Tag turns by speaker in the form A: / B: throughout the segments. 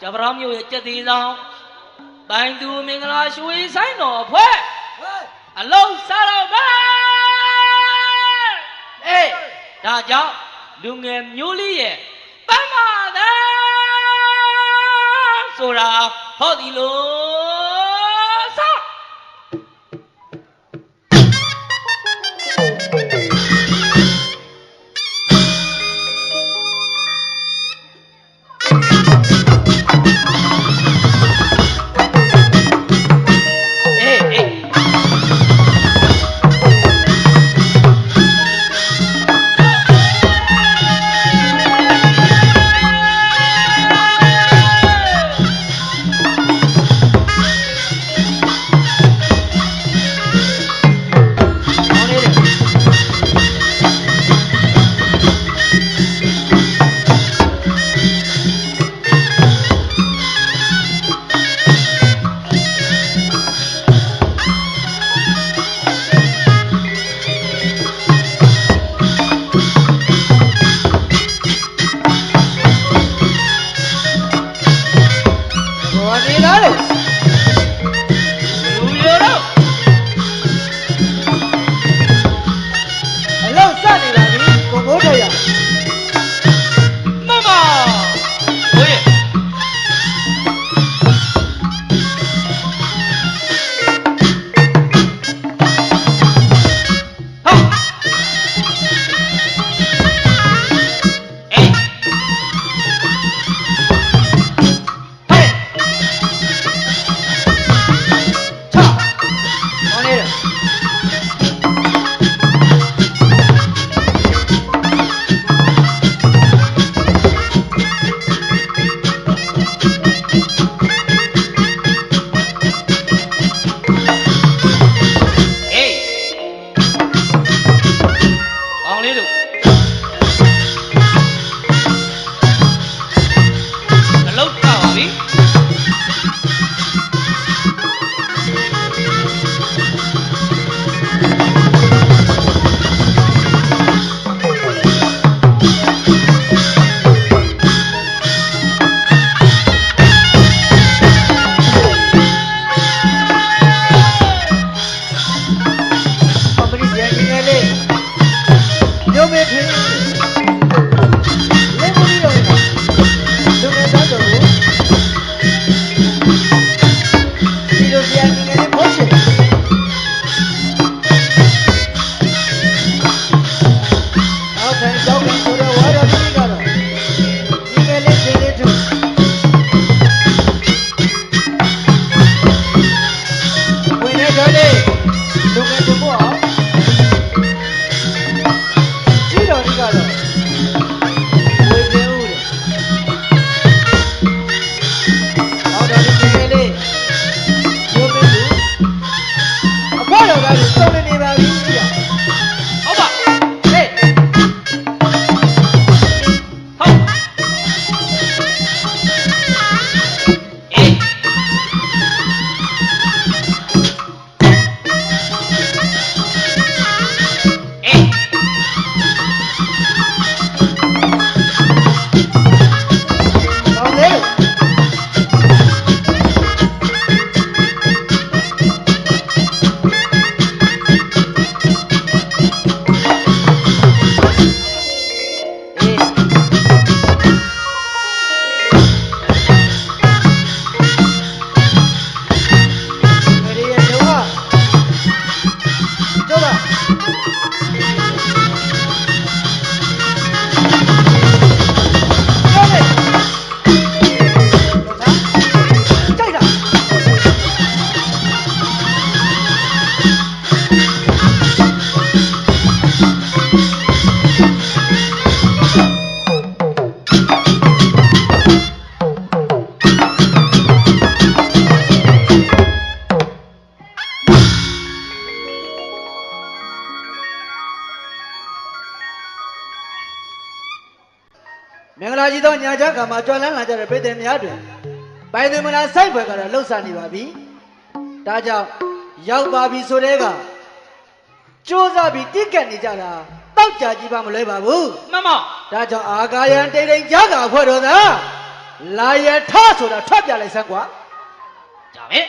A: ကြပရောင်းမြို့ရဲ့ကြက်သေးဆောင်တိုင်သူမင်္ဂလာရွှေဆိုင်တော်အဖွဲ့အလုံးစားတော့မယ်အေးဒါကြောင့်လူငယ်မျိုးလေးရဲ့ပန်းမာသာဆိုတာဟောဒီလိုစားအေး မ
B: င်္ဂလာကြီးသောညာချကမှာကြွလန်းလာကြတဲ့ပြည်သူများတွင်ပိုင်သူမနာစိုက်ဖွယ်ကတော့လှုပ်ရှားနေပါပြီ။ဒါကြောင့်ရောက်ပါပြီဆိုတဲ့ကစူးစမ်းပြီးတိကတ်နေကြတာတောက်ကြကြည့်ပါမလဲပါဘူး
A: မမ။
B: ဒါကြောင့်အာကာယံတိတ်တိမ်ကြားကဖွဲ့တော်သာလာရထဆိုတာထွက်ပြလိုက်စမ်းကွာ
A: ဒါပဲ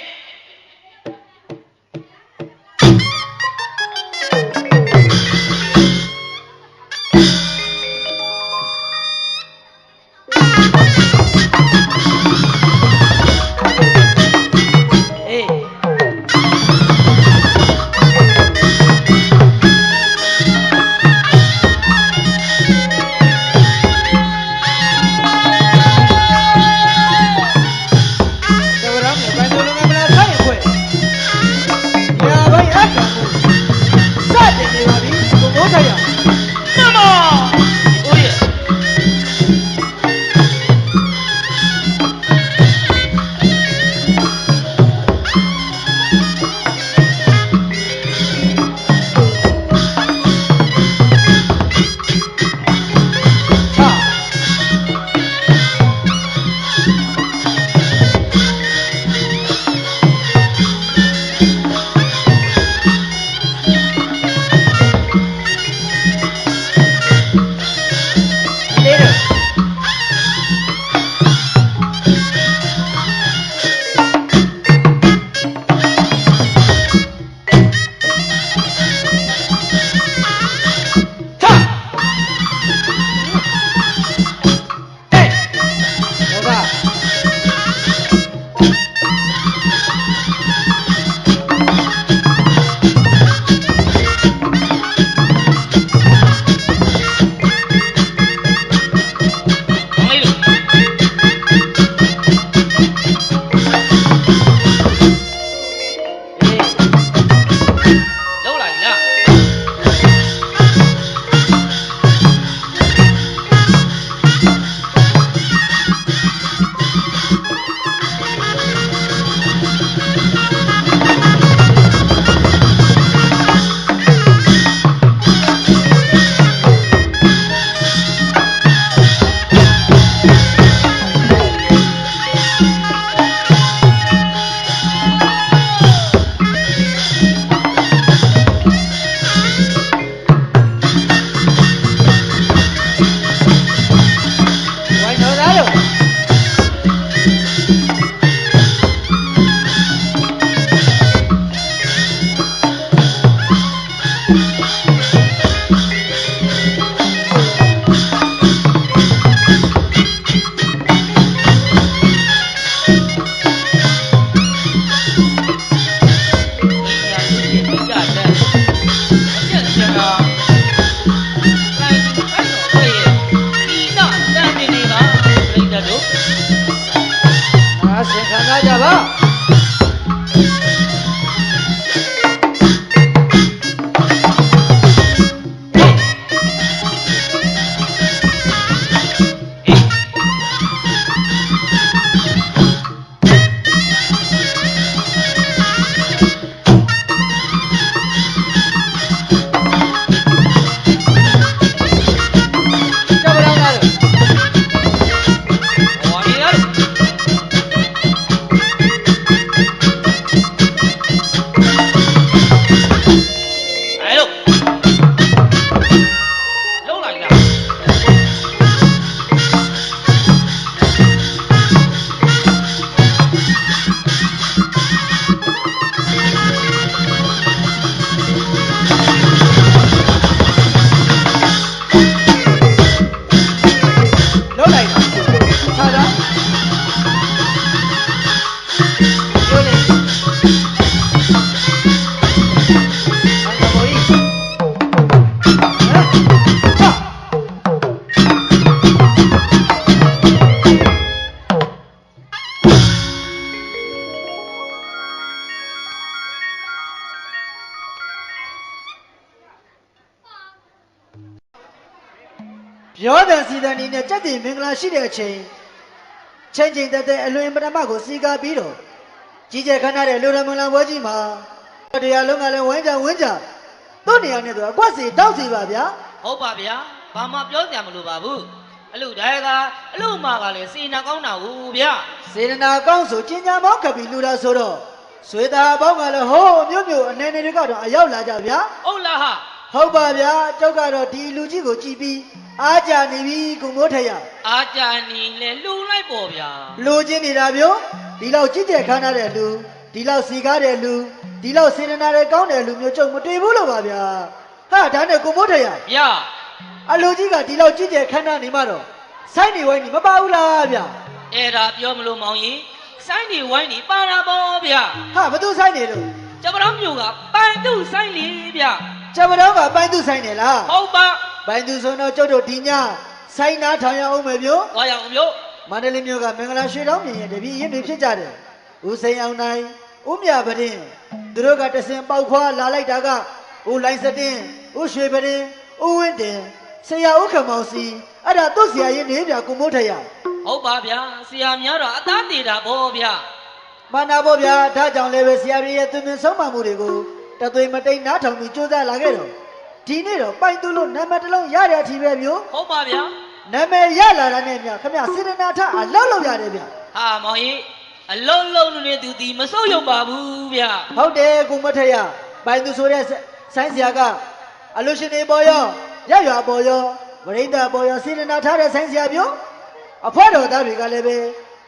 B: ပြောတဲ့
A: စီတန်
B: นี้နဲ့ကြက်တင်မင်္ဂလာရှိတဲ့အချိန်ချင်းချင်းတက်တဲ့အလွင်ပထမကိုစီကားပြီးတော့ကြီးကျယ်ခမ်းနားတဲ့လူရမန်လာပွဲကြီးမှာတရားလုံးကလည်းဝိုင်းကြဝင်းကြသူ့နေရာနဲ့သူအကွက်စီတောက်စီပါဗျာ
A: ဟုတ်ပါဗျာဘာမှပြောစရာမလိုပါဘူးအလူတိုင်းကအလူမကလည်းစီနာကောင်းတာဟုတ်ဗျာ
B: စေတနာကောင်းဆိုကျင်ညာမောင်းကပ်ပြီးလူတာဆိုတော့ဆွေသားပေါင်းကလည်းဟိုးမြို့မြို့အနေနဲ့တွေကတော့အရောက်လာကြဗျာ
A: ဟုတ်လားဟာ
B: ဟုတ်ပါဗျာကျောက်ကတော့ဒီလူကြီးကိုကြည်ပြီးအားကြနေပြီကိုမိုးထက်ရ
A: အာကြနီလဲလှူလိုက်ပေါ့ဗျာ
B: လူချင်းနေတာပြောဒီလောက်ကြည့်တဲ့ခမ်းထားတဲ့လူဒီလောက်စီကားတဲ့လူဒီလောက်စေတနာတဲ့ကောင်းတဲ့လူမျိုးကျုပ်မတွေ့ဘူးလို့ပါဗျာဟာဒါနဲ့ကိုမိုးထက်ရ
A: ဗျာ
B: အလူကြီးကဒီလောက်ကြည့်တဲ့ခမ်းထားနေမှတော့စိုက်နေဝိုင်းနေမပါဘူးလားဗျာ
A: အဲ့ဒါပြောမလို့မောင်ကြီးစိုင်းနေဝိုင်းနေပါတာပေါ့ဗျာ
B: ဟာဘသူစိုက်နေလို့
A: ကျမတော်မျိုးကပိုင်သူစိုင်းလေဗျာ
B: ကျမတော်ကပိုင်းသူစိုက်နေလား
A: ဟုတ်ပါ
B: ပိုင်းသူဆိုတော့ကျုပ်တို့ဒီညစိုက်နာထောင်ရအောင်မယ်ပြော
A: သွားရအောင်မျိုး
B: မန္တလေးမြို့ကမင်္ဂလာရွှေတောင်းမြင်ရဲ့တပည့်ရင်းတွေဖြစ်ကြတယ်ဦးစိန်အောင်နိုင်ဦးမြပဒင်းသူတို့ကတစင်ပေါက်ခွာလာလိုက်တာကဦးလိုင်းစတင်းဦးရွှေပဒင်းဦးဝင်းတင်ဆရာဦးခမောင်စီအဲ့ဒါသူ့ဆရာရင်းနေပြကိုမိုးထက်ရ
A: ဟုတ်ပါဗျာဆရာများတော့အသားသေးတာပေါ့ဗျာ
B: မနာဖို့ဗျာဒါကြောင့်လည်းပဲဆရာတွေရဲ့သူမြင်ဆုံးမမှုတွေကို တသွေမတိတ်နားထောင်ပြီးကြိုးစားလာခဲ့တော့ဒီနေ့တော့ပိုင်သူလို့နာမည်တစ်လုံးရတဲ့အထိပဲမျိုး
A: ဟုတ်ပါဗျာ
B: နာမည်ရလာတာနဲ့မြခမစေတနာထအလောက်လောက်ရတယ်ဗျ
A: ဟာမောင်ကြီးအလုံးလုံးနဲ့သူဒီမစုပ်ရုပ်ပါဘူးဗျာ
B: ဟုတ်တယ်ကိုမထက်ရပိုင်သူဆိုတဲ့ဆိုင်းဆရာကအလူရှင်တွေပေါ်ရောရရွာပေါ်ရောဝရိန္ဒပေါ်ရောစေတနာထားတဲ့ဆိုင်းဆရာပြောအဖွက်တော်သားတွေကလည်းပဲ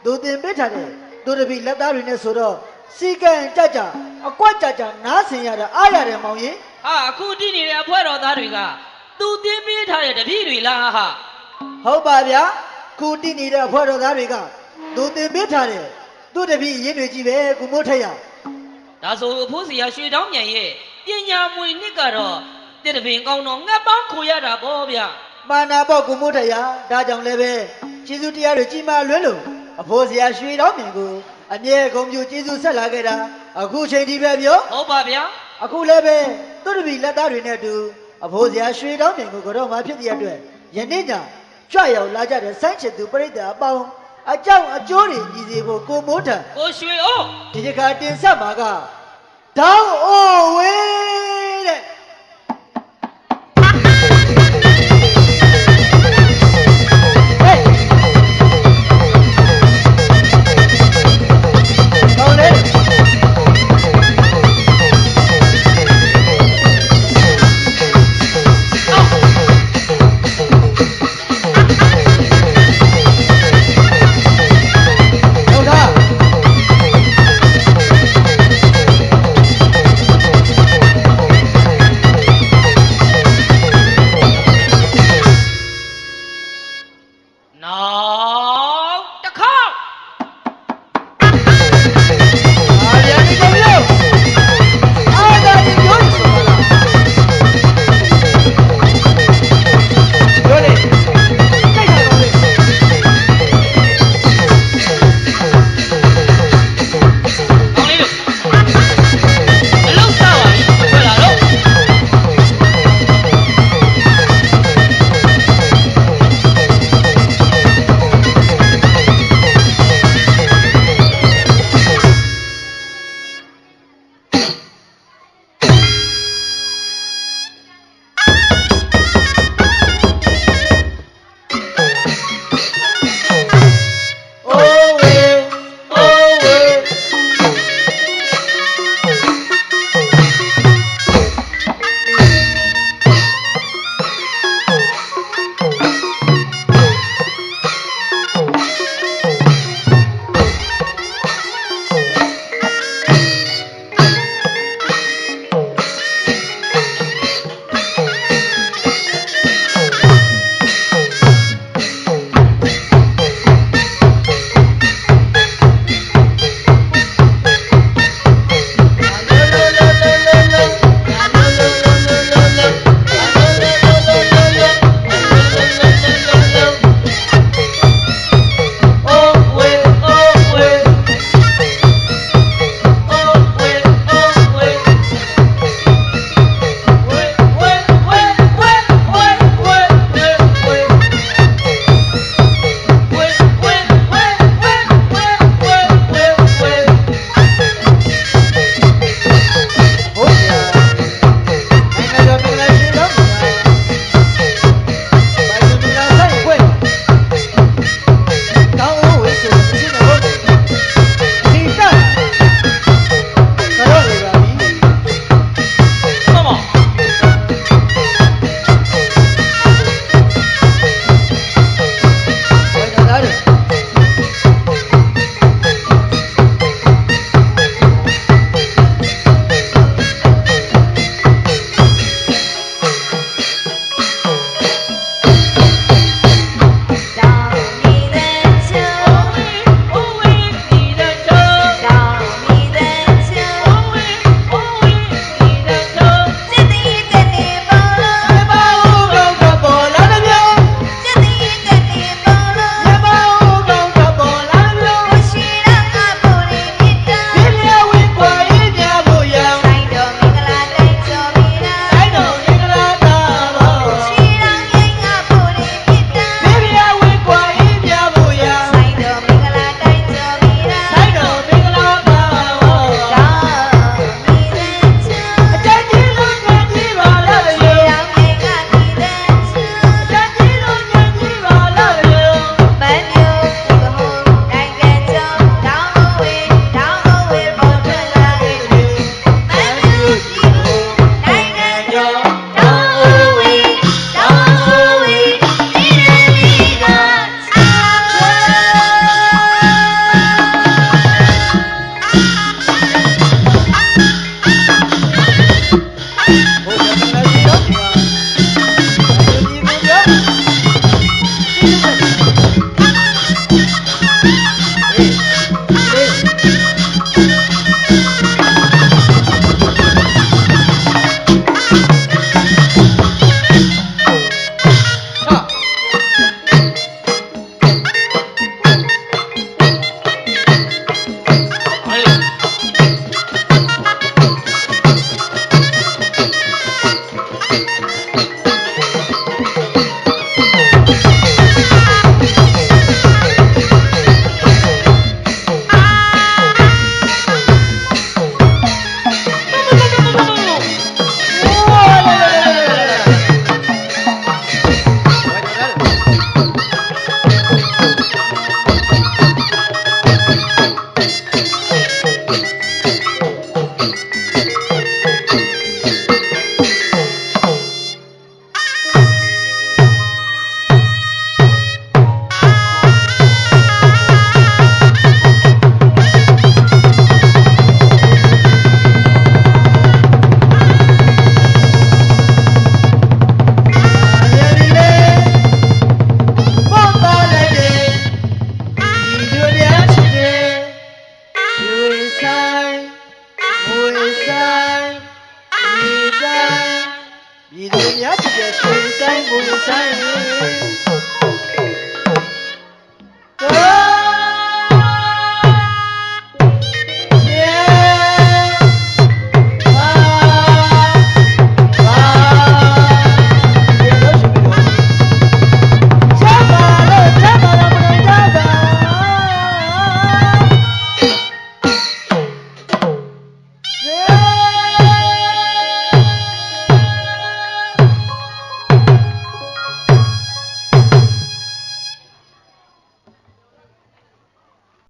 B: သူတင်ပေးထားတဲ့သူတပည့်လက်သားတွေနဲ့ဆိုတော့ စီကံကြကြအကွက်ကြကြနားဆင်ရတာအားရတယ်မောင်ကြီး
A: ဟာအခုတည်နေတဲ့အဖွဲတော်သားတွေကသူတင်းပေးထားတဲ့တပည့်တွေလားဟာ
B: ဟုတ်ပါဗျာခုတိနေတဲ့အဖွဲ့တော်သားတွေကသူတင်ပေးထားတဲ့သူတပည့်ရင်းတွေကြီးပဲကိုမိုးထက်ရ
A: ဒါဆိုအဖိုးစီယာရွှေတောင်းမြန်ရဲ့ပညာမွေနှစ်ကတော့တစ်တပင်ကောင်းတော့ငတ်ပေါင်းခိုရတာပေါ့ဗျာ
B: မာနာပေါ့ကိုမိုးထက်ရဒါကြောင့်လည်းပဲကျေးဇူးတရားတွေကြီးမားလွဲလို့ အဖိုးစရာရွှေတော်မြင်ကိုအမြဲဂုံပြူကျေးဇူးဆက်လာခဲ့တာအခုချိန်ဒီပဲပြော
A: ဟုတ်ပါဗျာ
B: အခုလည်းပဲသူတပည့်လက်သားတွေနဲ့အတူအဖိုးစရာရွှေတော်မြင်ကိုကတော့မှဖြစ်တဲ့အတွက်ယနေ့ညကြွရောက်လာကြတဲ့ဆိုင်းချစ်သူပြိတ္တာအပေါင်းအကြောင်းအကျိုးတွေညီစီဖို့ကိုမိုးထက်
A: ကိုရွှေအိုး
B: ဒီတစ်ခါတင်ဆက်မှာကဒေါင်းအိုဝေးတဲ့